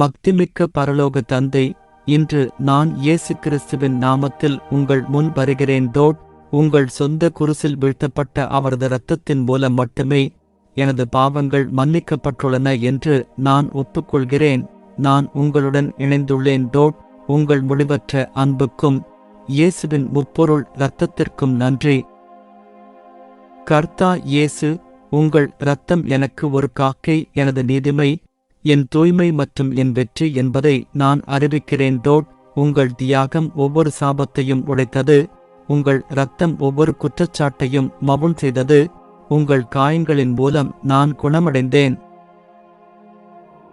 மக்திமிக்க பரலோக தந்தை இன்று நான் இயேசு கிறிஸ்துவின் நாமத்தில் உங்கள் முன் வருகிறேன். டோட் உங்கள் சொந்த குருசில் வீழ்த்தப்பட்ட அவரது இரத்தத்தின் மூலம் மட்டுமே எனது பாவங்கள் மன்னிக்கப்பட்டுள்ளன என்று நான் ஒப்புக்கொள்கிறேன். நான் உங்களுடன் இணைந்துள்ளேன். டோட் உங்கள் முடிவற்ற அன்புக்கும் இயேசுவின் முப்பொருள் இரத்தத்திற்கும் நன்றி. கர்த்தா இயேசு உங்கள் இரத்தம் எனக்கு ஒரு காக்கை எனது நீதிமை என் தூய்மை மற்றும் என் வெற்றி என்பதை நான் அறிவிக்கிறேன் டோட் உங்கள் தியாகம் ஒவ்வொரு சாபத்தையும் உடைத்தது உங்கள் இரத்தம் ஒவ்வொரு குற்றச்சாட்டையும் மவுன் செய்தது உங்கள் காயங்களின் மூலம் நான் குணமடைந்தேன்.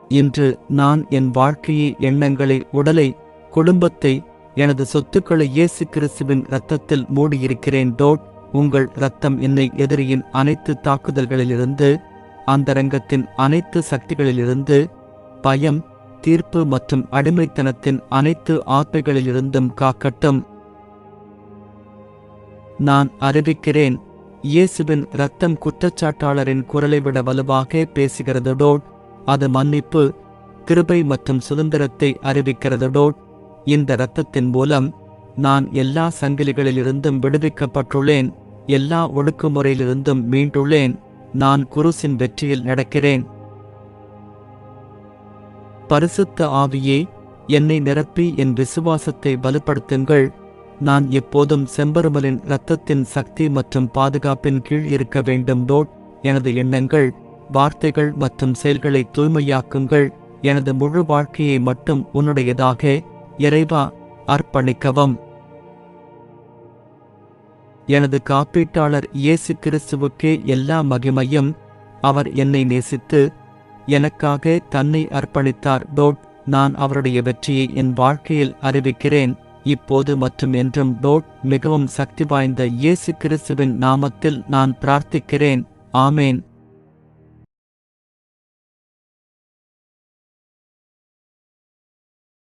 இன்று நான் என் வாழ்க்கையை எண்ணங்களை உடலை குடும்பத்தை எனது சொத்துக்களை இயேசு கிறிஸ்துவின் இரத்தத்தில் மூடியிருக்கிறேன் டோட் உங்கள் இரத்தம் என்னை எதிரியின் அனைத்து தாக்குதல்களிலிருந்து அந்தரங்கத்தின் அனைத்து சக்திகளிலிருந்து பயம் தீர்ப்பு மற்றும் அடிமைத்தனத்தின் அனைத்து ஆத்மைகளிலிருந்தும் காக்கட்டும். நான் அறிவிக்கிறேன் இயேசுவின் இரத்தம் குற்றச்சாட்டாளரின் குரலை விட வலுவாக பேசுகிறதோடோட் அது மன்னிப்பு கிருபை மற்றும் சுதந்திரத்தை அறிவிக்கிறதோடோட் இந்த இரத்தத்தின் மூலம் நான் எல்லா சங்கிலிகளிலிருந்தும் விடுவிக்கப்பட்டுள்ளேன் எல்லா ஒடுக்குமுறையிலிருந்தும் மீண்டுள்ளேன். நான் குருசின் வெற்றியில் நடக்கிறேன். பரிசுத்த ஆவியே என்னை நிரப்பி என் விசுவாசத்தை வலுப்படுத்துங்கள். நான் எப்போதும் செம்பருமலின் இரத்தத்தின் சக்தி மற்றும் பாதுகாப்பின் கீழ் இருக்க வேண்டும் டோட் எனது எண்ணங்கள் வார்த்தைகள் மற்றும் செயல்களை தூய்மையாக்குங்கள். எனது முழு வாழ்க்கையை மட்டும் உன்னுடையதாக இறைவா அர்ப்பணிக்கவும். எனது காப்பீட்டாளர் இயேசு கிறிஸ்துவுக்கே எல்லா மகிமையும் அவர் என்னை நேசித்து எனக்காக தன்னை அர்ப்பணித்தார். டோட் நான் அவருடைய வெற்றியை என் வாழ்க்கையில் அறிவிக்கிறேன். இப்போது மற்றும் என்றும் டோட் மிகவும் சக்தி வாய்ந்த இயேசு கிறிஸ்துவின் நாமத்தில் நான் பிரார்த்திக்கிறேன். ஆமேன்.